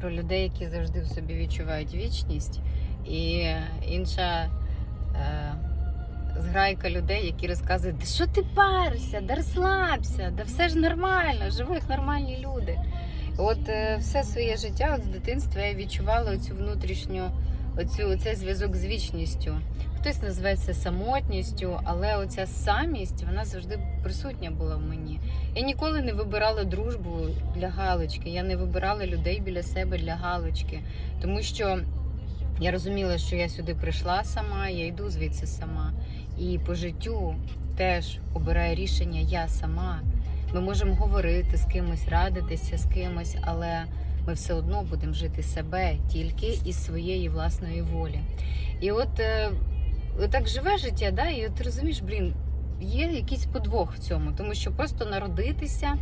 про людей, які завжди в собі відчувають вічність, і інша е, зграйка людей, які розказують, да що ти паришся, да розслабся, да все ж нормально, живу як нормальні люди. От е, все своє життя от з дитинства я відчувала цю внутрішню, оцю, цей зв'язок з вічністю. Хтось називає це самотністю, але оця самість вона завжди присутня була в мені. Я ніколи не вибирала дружбу для галочки, я не вибирала людей біля себе для галочки, тому що я розуміла, що я сюди прийшла сама, я йду звідси сама. І по життю теж обираю рішення я сама. Ми можемо говорити з кимось, радитися з кимось, але ми все одно будемо жити себе тільки із своєї власної волі. І от е, так живе життя, да, і от розумієш, блін, є якийсь подвох в цьому, тому що просто народитися,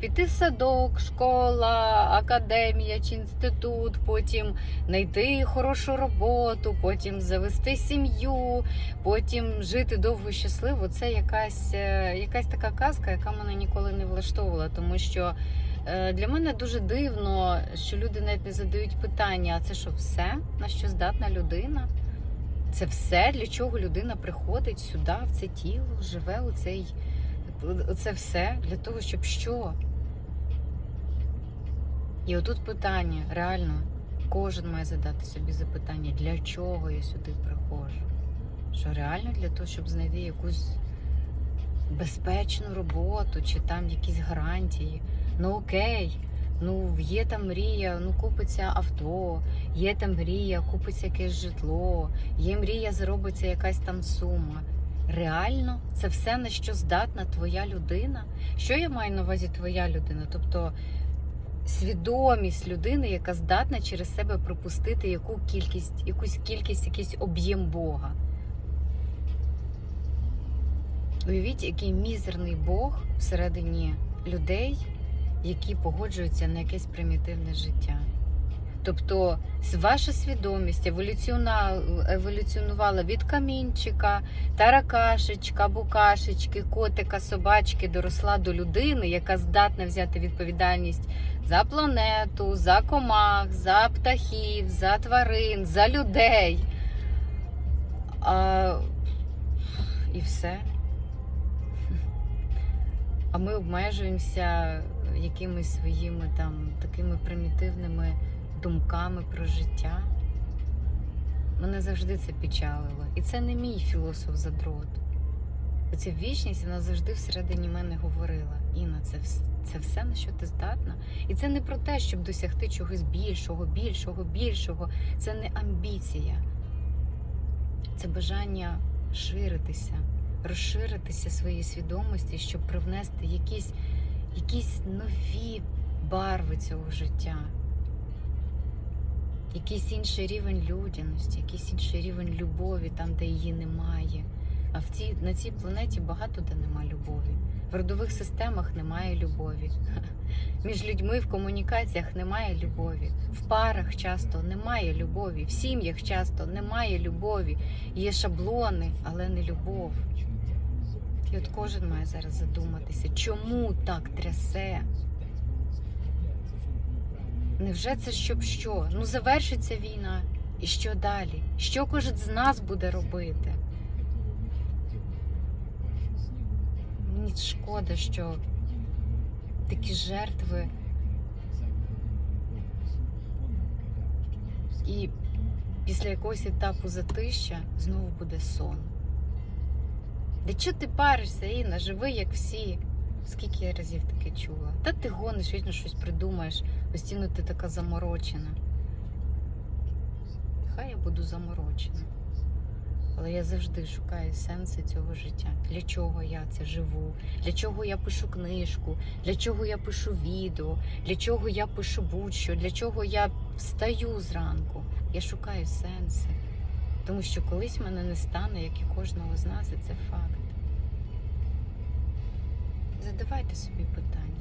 піти в садок, школа, академія чи інститут, потім знайти хорошу роботу, потім завести сім'ю, потім жити довго щасливо. Це якась, е, якась така казка, яка мене ніколи не влаштовувала, тому що. е, Для мене дуже дивно, що люди навіть не задають питання: а це що все, на що здатна людина? Це все, для чого людина приходить сюди, в це тіло, живе у цей. Це все для того, щоб що? І отут питання, реально, кожен має задати собі запитання, для чого я сюди приходжу? Що реально для того, щоб знайти якусь безпечну роботу, чи там якісь гарантії. Ну окей, ну є там мрія, ну купиться авто, є там мрія, купиться якесь житло, є мрія, заробиться якась там сума. Реально, це все на що здатна твоя людина. Що я маю на увазі твоя людина? Тобто свідомість людини, яка здатна через себе пропустити яку кількість, якусь кількість, якийсь об'єм Бога. Уявіть, який мізерний Бог всередині людей, які погоджуються на якесь примітивне життя. Тобто ваша свідомість еволюціонувала від камінчика, таракашечка, букашечки, котика, собачки, доросла до людини, яка здатна взяти відповідальність за планету, за комах, за птахів, за тварин, за людей. А... І все. А ми обмежуємося якимись своїми там такими примітивними думками про життя. Мене завжди це печалило. І це не мій філософ задрот. Оця вічність вона завжди всередині мене говорила. Інна, це, це все, на що ти здатна. І це не про те, щоб досягти чогось більшого, більшого, більшого. Це не амбіція. Це бажання ширитися, розширитися своїй свідомості, щоб привнести якісь, якісь нові барви цього життя якийсь інший рівень людяності, якийсь інший рівень любові, там, де її немає. А в цій, на цій планеті багато де нема любові. В родових системах немає любові. Між людьми в комунікаціях немає любові. В парах часто немає любові, в сім'ях часто немає любові. Є шаблони, але не любов. І от кожен має зараз задуматися, чому так трясе? Невже це щоб що? Ну завершиться війна. І що далі? Що кожен з нас буде робити? Мені шкода, що такі жертви і після якогось етапу затища знову буде сон. Де чого ти паришся, Інна? Живи, як всі. Скільки я разів таке чула? Та ти гониш, вічно щось придумаєш, постійно ти така заморочена. Хай я буду заморочена. Але я завжди шукаю сенси цього життя. Для чого я це живу? Для чого я пишу книжку? Для чого я пишу відео? Для чого я пишу будь-що? Для чого я встаю зранку? Я шукаю сенси. Тому що колись мене не стане, як і кожного з нас, і це факт. Задавайте собі питання.